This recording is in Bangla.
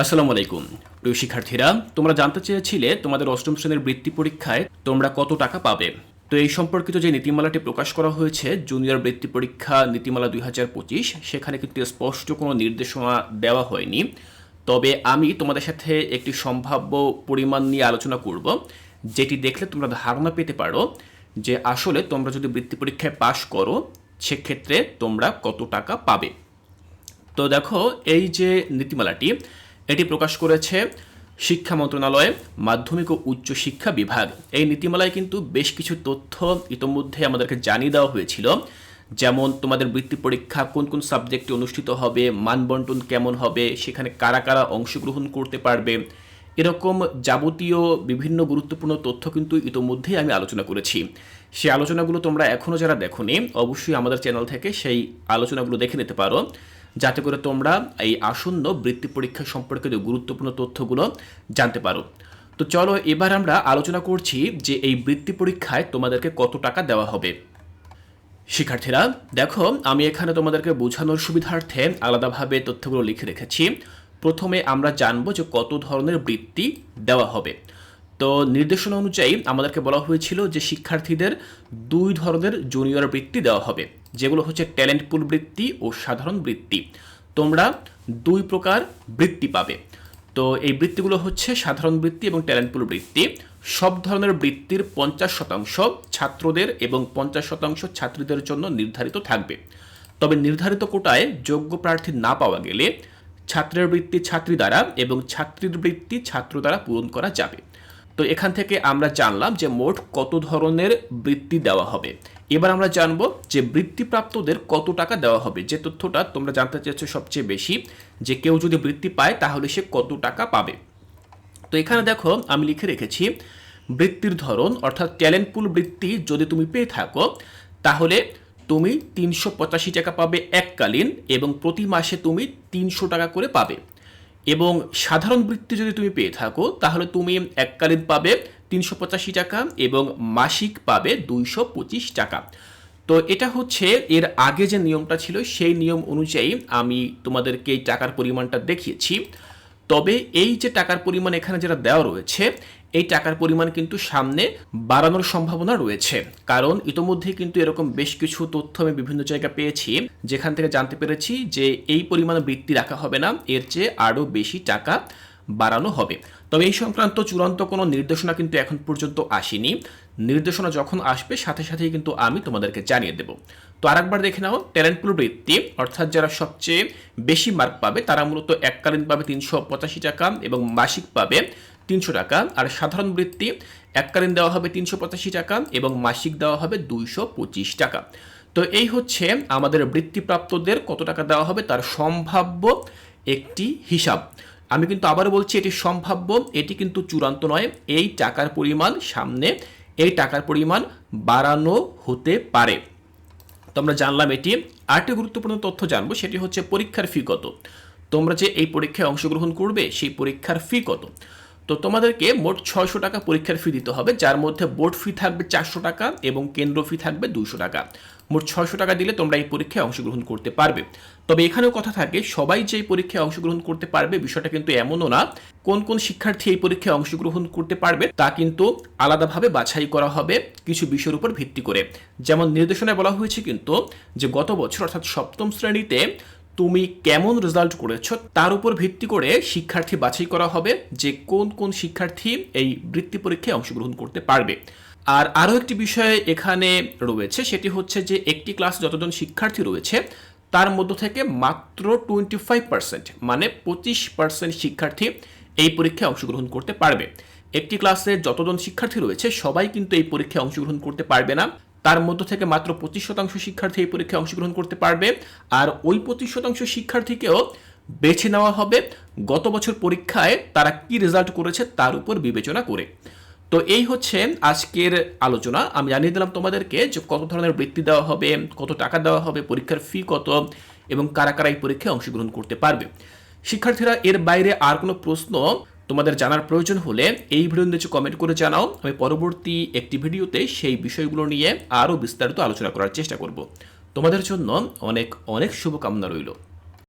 আসসালামু আলাইকুম। প্রিয় শিক্ষার্থীরা, তোমরা জানতে চেয়েছিলে তোমাদের অষ্টম শ্রেণির বৃত্তি পরীক্ষায় তোমরা কত টাকা পাবে। তো এই সম্পর্কিত যে নীতিমালাটি প্রকাশ করা হয়েছে, জুনিয়র বৃত্তি পরীক্ষা নীতিমালা দুই হাজার পঁচিশ, সেখানে কিন্তু স্পষ্ট কোনো নির্দেশনা দেওয়া হয়নি। তবে আমি তোমাদের সাথে একটি সম্ভাব্য পরিমাণ নিয়ে আলোচনা করব, যেটি দেখলে তোমরা ধারণা পেতে পারো যে আসলে তোমরা যদি বৃত্তি পরীক্ষায় পাশ করো, সেক্ষেত্রে তোমরা কত টাকা পাবে। তো দেখো, এই যে নীতিমালাটি এটি প্রকাশ করেছে শিক্ষা মন্ত্রণালয়, মাধ্যমিক ও উচ্চ শিক্ষা বিভাগ। এই নীতিমালায় কিন্তু বেশ কিছু তথ্য ইতোমধ্যে আমাদেরকে জানিয়ে দেওয়া হয়েছিল। যেমন, তোমাদের বৃত্তি পরীক্ষা কোন কোন সাবজেক্টে অনুষ্ঠিত হবে, মানবন্টন কেমন হবে, সেখানে কারা কারা অংশগ্রহণ করতে পারবে, এরকম যাবতীয় বিভিন্ন গুরুত্বপূর্ণ তথ্য কিন্তু ইতোমধ্যেই আমি আলোচনা করেছি। সেই আলোচনাগুলো তোমরা এখনও যারা দেখোনি, অবশ্যই আমাদের চ্যানেল থেকে সেই আলোচনাগুলো দেখে নিতে পারো। যাতে করে তোমরা এই আসন্ন বৃত্তি পরীক্ষা সম্পর্কিত গুরুত্বপূর্ণ তথ্যগুলো জানতে পারো। তো চলো এবার আমরা আলোচনা করছি যে এই বৃত্তি পরীক্ষায় তোমাদেরকে কত টাকা দেওয়া হবে। শিক্ষার্থীরা, দেখো, আমি এখানে তোমাদেরকে বোঝানোর সুবিধার্থে আলাদাভাবে তথ্যগুলো লিখে রেখেছি। প্রথমে আমরা জানব যে কত ধরনের বৃত্তি দেওয়া হবে। তো নির্দেশনা অনুযায়ী আমাদেরকে বলা হয়েছিল যে শিক্ষার্থীদের দুই ধরনের জুনিয়র বৃত্তি দেওয়া হবে, যেগুলো হচ্ছে ট্যালেন্ট পুল বৃত্তি ও সাধারণ বৃত্তি। তোমরা দুই প্রকার বৃত্তি পাবে। তো এই বৃত্তিগুলো হচ্ছে সাধারণ বৃত্তি এবং ট্যালেন্ট পুল বৃত্তি। সব ধরনের বৃত্তির পঞ্চাশ শতাংশ ছাত্রদের এবং পঞ্চাশ শতাংশ ছাত্রীদের জন্য নির্ধারিত থাকবে। তবে নির্ধারিত কোটায় যোগ্য প্রার্থী না পাওয়া গেলে ছাত্রের বৃত্তি ছাত্রী দ্বারা এবং ছাত্রীর বৃত্তি ছাত্র দ্বারা পূরণ করা যাবে। তো এখান থেকে আমরা জানলাম যে মোট কত ধরনের বৃত্তি দেওয়া হবে। এবার আমরা জানব যে বৃত্তিপ্রাপ্তদের কত টাকা দেওয়া হবে। যে তথ্যটা তোমরা জানতে চাইছো সবচেয়ে বেশি, যে কেউ যদি বৃত্তি পায় তাহলে সে কত টাকা পাবে। তো এখানে দেখো আমি লিখে রেখেছি, বৃত্তির ধরন অর্থাৎ ট্যালেন্ট পুল বৃত্তি যদি তুমি পেয়ে থাকো, তাহলে তুমি তিনশো পঁচাশি টাকা পাবে এককালীন এবং প্রতি মাসে তুমি তিনশো টাকা করে পাবে। এবং সাধারণ বৃত্তি যদি তুমি পেয়ে থাকো, তাহলে তুমি এককালীন পাবে তিনশো পঁচাশি টাকা এবং মাসিক পাবে দুইশো পঁচিশ টাকা। তো এটা হচ্ছে এর আগে যে নিয়মটা ছিল, সেই নিয়ম অনুযায়ী আমি তোমাদেরকে এই টাকার পরিমাণটা দেখিয়েছি। তবে এই যে টাকার পরিমাণ এখানে যেটা দেওয়া রয়েছে এই টাকার পরিমাণ কিন্তু সামনে বাড়ানোর সম্ভাবনা রয়েছে। কারণ ইতোমধ্যে কিন্তু এরকম বেশ কিছু তথ্য আমি বিভিন্ন জায়গায় পেয়েছি। যেখান থেকে জানতে পেরেছি যে এই পরিমাণ বৃত্তি রাখা হবে না, এর চেয়ে আরও বেশি টাকা বাড়ানো হবে। তবে এই সংক্রান্ত চূড়ান্ত কোনো নির্দেশনা কিন্তু এখন পর্যন্ত আসেনি। নির্দেশনা যখন আসবে, সাথে সাথেই কিন্তু আমি তোমাদেরকে জানিয়ে দেব। তো আরেকবার দেখে নাও ট্যালেন্ট পুল বৃত্তি অর্থাৎ যারা সবচেয়ে বেশি মার্ক পাবে, তারা মূলত এককালীন পাবে তিনশো পঁচাশি টাকা এবং মাসিক পাবে তিনশো টাকা। আর সাধারণ বৃত্তি, এককালীন দেওয়া হবে তিনশো পঁচাশি টাকা এবং মাসিক দেওয়া হবে দুইশো পঁচিশ টাকা। তো এই হচ্ছে আমাদের বৃত্তিপ্রাপ্তদের কত টাকা দেওয়া হবে, তার সম্ভাব্য একটি হিসাব। আমি কিন্তু আবারও বলছি, এটি সম্ভাব্য, এটি কিন্তু চূড়ান্ত নয়, এই টাকার পরিমাণ সামনে, এই টাকার পরিমাণ বাড়ানো হতে পারে। তো আমরা জানলাম এটি। আরেকটি গুরুত্বপূর্ণ তথ্য জানব, সেটি হচ্ছে পরীক্ষার ফি কত? তোমরা যে এই পরীক্ষায় অংশগ্রহণ করবে, সেই পরীক্ষার ফি কত? তো তোমাদেরকে মোট ছয়শো টাকা পরীক্ষার ফি দিতে হবে, যার মধ্যে বোর্ড ফি থাকবে চারশো টাকা এবং কেন্দ্র ফি থাকবে দুশো টাকা। মোট ছয়শো টাকা দিলে তোমরা এই পরীক্ষায় অংশগ্রহণ করতে পারবে। তবে এখানেও কথা থাকে, সবাই যে পরীক্ষায় অংশগ্রহণ করতে পারবে বিষয়টা কিন্তু এমনও না, কোন কোন শিক্ষার্থী এই পরীক্ষায় অংশগ্রহণ করতে পারবে তা কিন্তু আলাদাভাবে বাছাই করা হবে কিছু বিষয়ের উপর ভিত্তি করে। যেমন নির্দেশনায় বলা হয়েছে কিন্তু যে গত বছর অর্থাৎ সপ্তম শ্রেণীতে তুমি কেমন রেজাল্ট করেছ তার উপর ভিত্তি করে শিক্ষার্থী বাছাই করা হবে যে কোন কোন শিক্ষার্থী এই বৃত্তি পরীক্ষায় অংশগ্রহণ করতে পারবে। আর আরও একটি বিষয় এখানে রয়েছে, সেটি হচ্ছে যে একটি ক্লাস যতজন শিক্ষার্থী রয়েছে, তার মধ্য থেকে মাত্র টোয়েন্টি ফাইভ পার্সেন্ট মানে পঁচিশ পার্সেন্ট শিক্ষার্থী এই পরীক্ষায় অংশগ্রহণ করতে পারবে। একটি ক্লাসে যতজন শিক্ষার্থী রয়েছে, সবাই কিন্তু এই পরীক্ষায় অংশগ্রহণ করতে পারবে না। তার মধ্য থেকে মাত্র পঁচিশ শতাংশ শিক্ষার্থী এই পরীক্ষায় অংশগ্রহণ করতে পারবে, আর ওই পঁচিশ শতাংশ শিক্ষার্থীকেও বেছে নেওয়া হবে গত বছর পরীক্ষায় তারা কি রেজাল্ট করেছে তার উপর বিবেচনা করে। তো এই হচ্ছে আজকের আলোচনা। আমি জানিয়ে দিলাম তোমাদেরকে যে কত ধরনের বৃত্তি দেওয়া হবে, কত টাকা দেওয়া হবে, পরীক্ষার ফি কত এবং কারা কারা এই পরীক্ষায় অংশগ্রহণ করতে পারবে। শিক্ষার্থীরা, এর বাইরে আর কোনো প্রশ্ন তোমাদের জানার প্রয়োজন হলে এই ভিডিও নিচে কমেন্ট করে জানাও। আমি পরবর্তী একটি ভিডিওতে সেই বিষয়গুলো নিয়ে আরও বিস্তারিত আলোচনা করার চেষ্টা করব। তোমাদের জন্য অনেক অনেক শুভকামনা রইল।